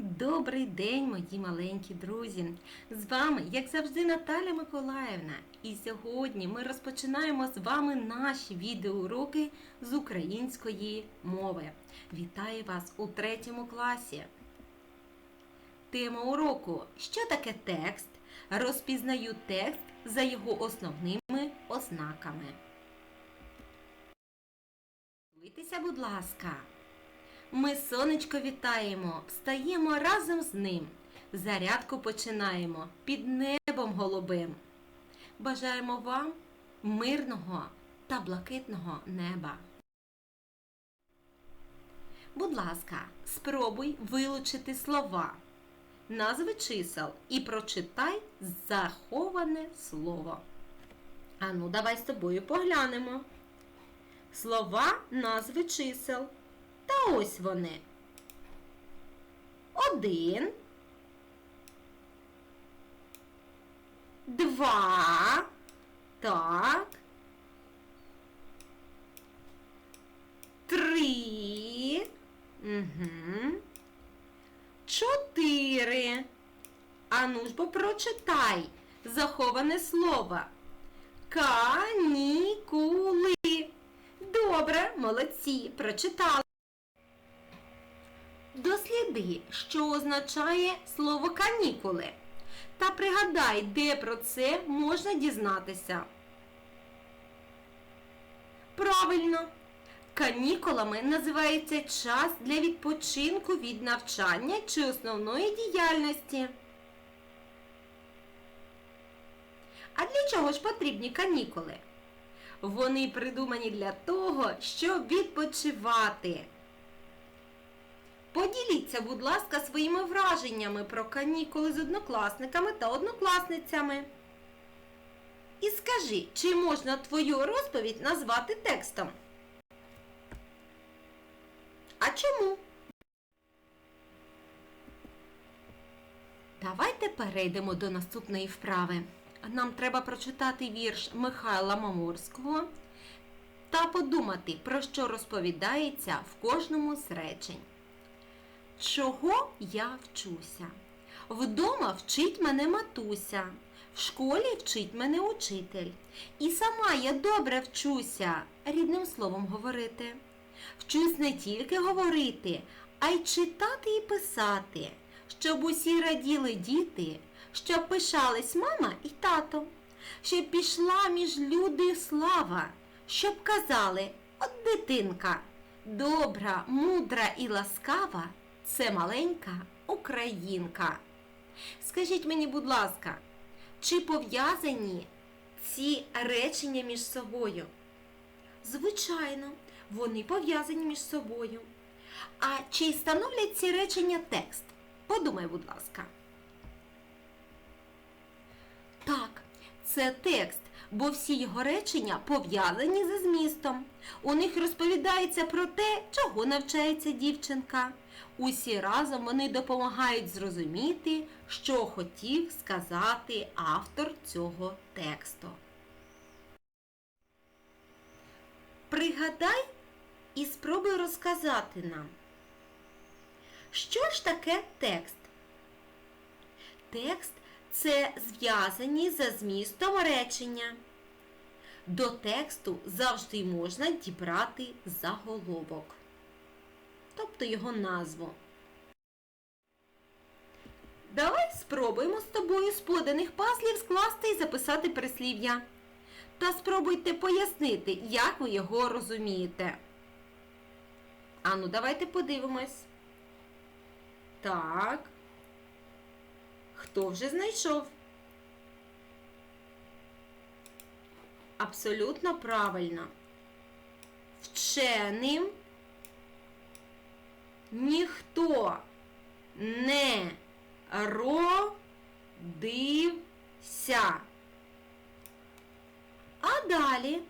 Добрий день, мої маленькі друзі! З вами, як завжди, Наталя Миколаївна. І сьогодні ми розпочинаємо з вами наші відеоуроки з української мови. Вітаю вас у третьому класі. Тема уроку Що таке текст? Розпізнаю текст за його основними ознаками. Дивіться, будь ласка. Ми сонечко вітаємо, встаємо разом з ним. Зарядку починаємо під небом голубим. Бажаємо вам мирного та блакитного неба. Будь ласка, спробуй вилучити слова, назви чисел і прочитай заховане слово. Ану, давай з тобою поглянемо. Слова, назви чисел. Та ось вони. Один. Два. Так. Три. Угу. Чотири. Ану ж бо прочитай заховане слово. Канікули. Добре, молодці, прочитали. Досліди, що означає слово канікули. Та пригадай, де про це можна дізнатися. Правильно. Канікулами називається час для відпочинку від навчання чи основної діяльності. А для чого ж потрібні канікули? Вони придумані для того, щоб відпочивати. Поділіться, будь ласка, своїми враженнями про канікули з однокласниками та однокласницями. І скажи, чи можна твою розповідь назвати текстом? А чому? Давайте перейдемо до наступної вправи. Нам треба прочитати вірш Михайла Маморського та подумати, про що розповідається в кожному з речень. Чого я вчуся? Вдома вчить мене матуся, в школі вчить мене учитель. І сама я добре вчуся рідним словом говорити. Вчусь не тільки говорити, а й читати і писати, щоб усі раділи діти, щоб пишались мама і тато, щоб пішла між люди слава, щоб казали, от дитинка, добра, мудра і ласкава це маленька українка. Скажіть мені, будь ласка, чи пов'язані ці речення між собою? Звичайно, вони пов'язані між собою. А чи становлять ці речення текст? Подумай, будь ласка. Так, це текст, бо всі його речення пов'язані за змістом. У них розповідається про те, чого навчається дівчинка. Усі разом вони допомагають зрозуміти, що хотів сказати автор цього тексту. Пригадай і спробуй розказати нам, що ж таке текст? Текст це зв'язані за змістом речення. До тексту завжди можна дібрати заголовок, тобто його назву. Давай спробуємо з тобою з поданих пазлів скласти і записати прислів'я. Та спробуйте пояснити, як ви його розумієте. Ану, давайте подивимось. Так. Хто вже знайшов? Абсолютно правильно. Вченим ніхто не родився. А далі?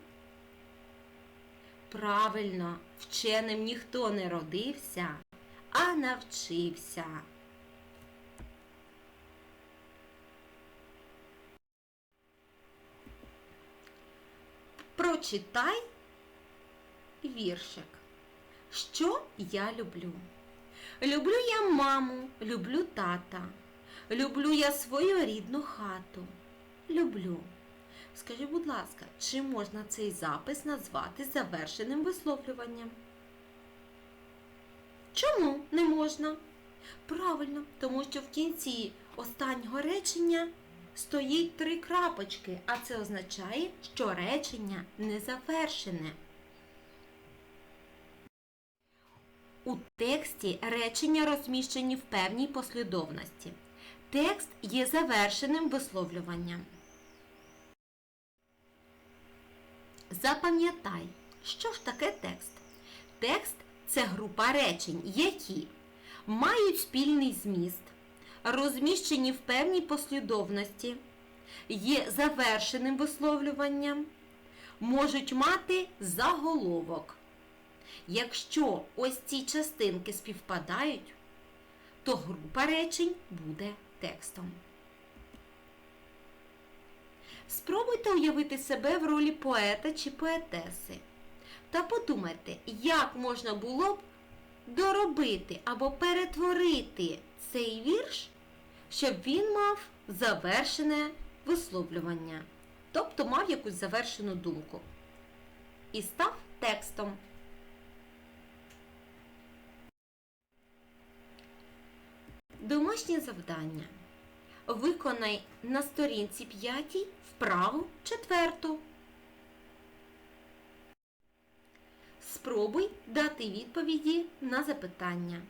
Правильно, вченим ніхто не родився, а навчився. Прочитай віршик. Що я люблю? Люблю я маму, люблю тата. Люблю я свою рідну хату. Люблю. Скажіть, будь ласка, чи можна цей запис назвати завершеним висловлюванням? Чому не можна? Правильно, тому що в кінці останнього речення стоїть три крапочки, а це означає, що речення не завершене. У тексті речення розміщені в певній послідовності. Текст є завершеним висловлюванням. Запам'ятай, що ж таке текст? Текст це група речень, які мають спільний зміст, розміщені в певній послідовності, є завершеним висловлюванням, можуть мати заголовок. Якщо ось ці частинки співпадають, то група речень буде текстом. Спробуйте уявити себе в ролі поета чи поетеси та подумайте, як можна було б доробити або перетворити цей вірш, щоб він мав завершене висловлювання, тобто мав якусь завершену думку. І став текстом. Домашнє завдання. Виконай на сторінці 5 вправу четверту. Спробуй дати відповіді на запитання.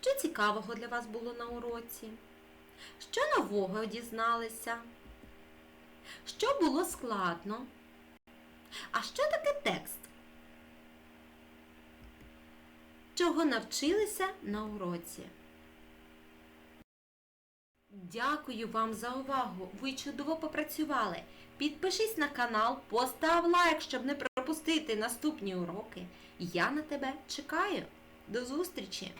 Що цікавого для вас було на уроці? Що нового дізналися? Що було складно? А що таке текст? Чого навчилися на уроці? Дякую вам за увагу. Ви чудово попрацювали. Підпишись на канал, постав лайк, щоб не пропустити наступні уроки. Я на тебе чекаю. До зустрічі!